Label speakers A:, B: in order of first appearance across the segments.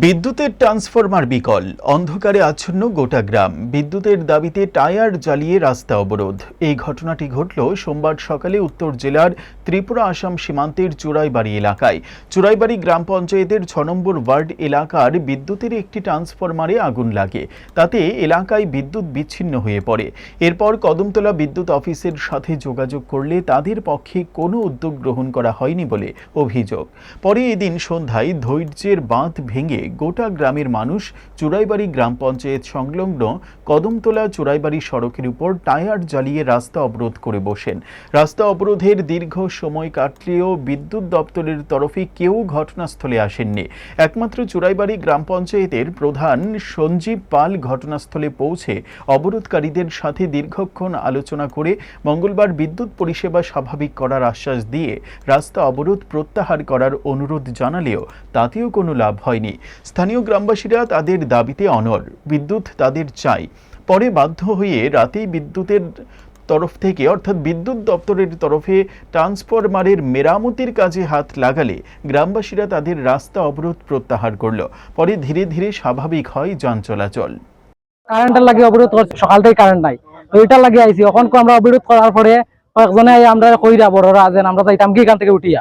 A: বিদ্যুতের ট্রান্সফরমার বিকল, অন্ধকারে আচ্ছন্ন গোটা গ্রাম। বিদ্যুতের দাবিতে টায়ার জ্বালিয়ে রাস্তা অবরোধ। এই ঘটনাটি ঘটল সোমবার সকালে উত্তর জেলার ত্রিপুরা আসাম সীমান্তের চুরাইবাড়ি এলাকায়। চুরাইবাড়ি গ্রাম পঞ্চায়েতের ছ নম্বর ওয়ার্ড এলাকার বিদ্যুতের একটি ট্রান্সফরমারে আগুন লাগে। তাতে এলাকায় বিদ্যুৎ বিচ্ছিন্ন হয়ে পড়ে। এরপর কদমতলা বিদ্যুৎ অফিসের সাথে যোগাযোগ করলে তাদের পক্ষে কোনো উদ্যোগ গ্রহণ করা হয়নি বলে অভিযোগ। পরে এদিন সন্ধ্যায় ধৈর্যের বাঁধ ভেঙে গোটা গ্রামের মানুষ চুরাইবাড়ি গ্রাম পঞ্চায়েত সংলগ্ন কদমতলা চুরাইবাড়ি সড়কের উপর টায়ার জ্বালিয়ে রাস্তা অবরোধ করে বসেন। রাস্তা অবরোধের দীর্ঘ সময় কাটলেও বিদ্যুৎ দপ্তরের তরফে কেউ ঘটনাস্থলে আসেননি। একমাত্র চুরাইবাড়ি গ্রাম পঞ্চায়েতের প্রধান সঞ্জীব পাল ঘটনাস্থলে পৌঁছে অবরোধকারীদের সাথে দীর্ঘক্ষণ আলোচনা করে মঙ্গলবার বিদ্যুৎ পরিষেবা স্বাভাবিক করার আশ্বাস দিয়ে রাস্তা অবরোধ প্রত্যাহার করার অনুরোধ জানালেও তাতেও কোনো লাভ হয়নি। স্থানীয় গ্রামবাসীরা তাদের দাবিতে অনড়, বিদ্যুৎ তাদের চাই। পরে বাধ্য হয়ে রাতেই বিদ্যুতের তরফ থেকে, অর্থাৎ বিদ্যুৎ দপ্তরের তরফে ট্রান্সফরমারের মেরামতির কাজে হাত লাগালে গ্রামবাসীরা তাদের রাস্তা অবরোধ প্রত্যাহার করল। পরে ধীরে ধীরে স্বাভাবিক হয় যান চলাচল।
B: কারেন্টের লাগে অবরোধ সকাল থেকে কারেন্ট নাই। তো এটা লাগে আইছি। এখন আমরা অবরোধ করার পরে কয়েকজনে আমরা কইরা বড়রা যেন আমরা যাইতাম কি এখান থেকে উঠিয়া।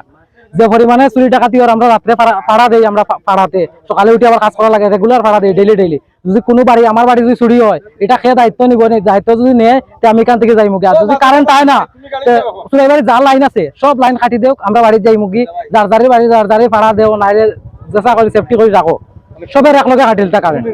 B: যে পরিমাণে চুরি ডাকাতি আর আমরা রাত্রে পাড়া- দেই, আমরা পাড়াতে। সকালে উঠে আবার কাজ করা লাগে রেগুলার পাড়া দেই ডেইলি ডেইলি যদি কোনো বাড়ি আমার বাড়ি যদি চুরি হয়, এটা খেয়ে দায়িত্ব নিব দায়িত্ব যদি নেয় আমি এখান থেকে যাই মুগি আর যদি কারেন্ট আয় না চুরি বাড়ি যার লাইন আছে, সব লাইন কাটি দেও আমরা বাড়ি যাই মুগি যার যারে বাড়ি, যার যারে পাড়া দেও, নাইলে চেষ্টা করি সেফটি করে রাখো। সবের একলগে কাটিলটা কারেন্ট